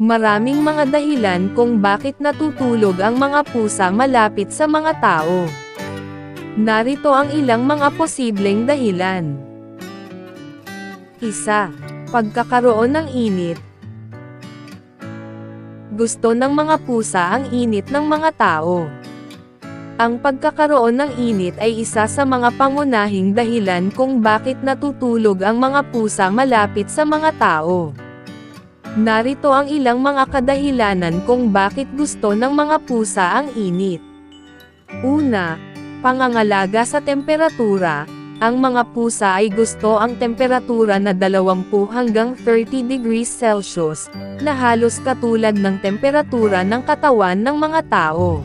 Maraming mga dahilan kung bakit natutulog ang mga pusa malapit sa mga tao. Narito ang ilang mga posibleng dahilan. Isa. Pagkakaroon ng init. Gusto ng mga pusa ang init ng mga tao. Ang pagkakaroon ng init ay isa sa mga pangunahing dahilan kung bakit natutulog ang mga pusa malapit sa mga tao. Narito ang ilang mga kadahilanan kung bakit gusto ng mga pusa ang init. Una, pangangalaga sa temperatura. Ang mga pusa ay gusto ang temperatura na 20 hanggang 30 degrees Celsius, na halos katulad ng temperatura ng katawan ng mga tao.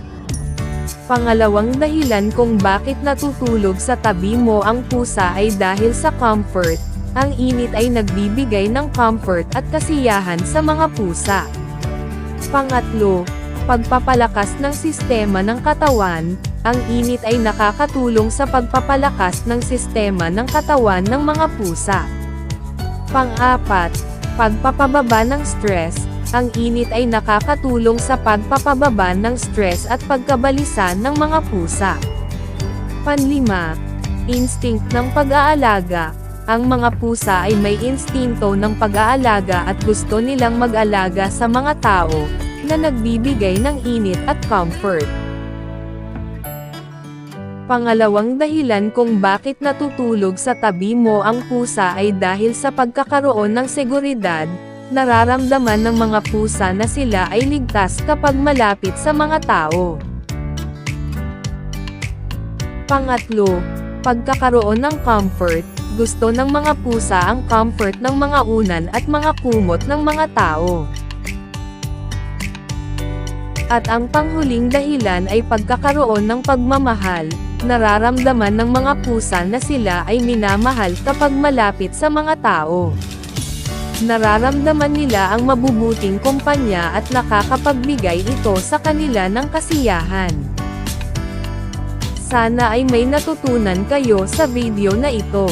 Pangalawang dahilan kung bakit natutulog sa tabi mo ang pusa ay dahil sa comfort. Ang init ay nagbibigay ng comfort at kasiyahan sa mga pusa. Pangatlo, pagpapalakas ng sistema ng katawan. Ang init ay nakakatulong sa pagpapalakas ng sistema ng katawan ng mga pusa. Pang-apat, pagpapababa ng stress. Ang init ay nakakatulong sa pagpapababa ng stress at pagkabalisa ng mga pusa. Panlima, instinct ng pag-aalaga. Ang mga pusa ay may instinto ng pag-aalaga at gusto nilang mag-alaga sa mga tao, na nagbibigay ng init at comfort. Pangalawang dahilan kung bakit natutulog sa tabi mo ang pusa ay dahil sa pagkakaroon ng seguridad, nararamdaman ng mga pusa na sila ay ligtas kapag malapit sa mga tao. Pangatlo, pagkakaroon ng comfort, gusto ng mga pusa ang comfort ng mga unan at mga kumot ng mga tao. At ang panghuling dahilan ay pagkakaroon ng pagmamahal, nararamdaman ng mga pusa na sila ay minamahal kapag malapit sa mga tao. Nararamdaman nila ang mabubuting kumpanya at nakakapagbigay ito sa kanila ng kasiyahan. Sana ay may natutunan kayo sa video na ito.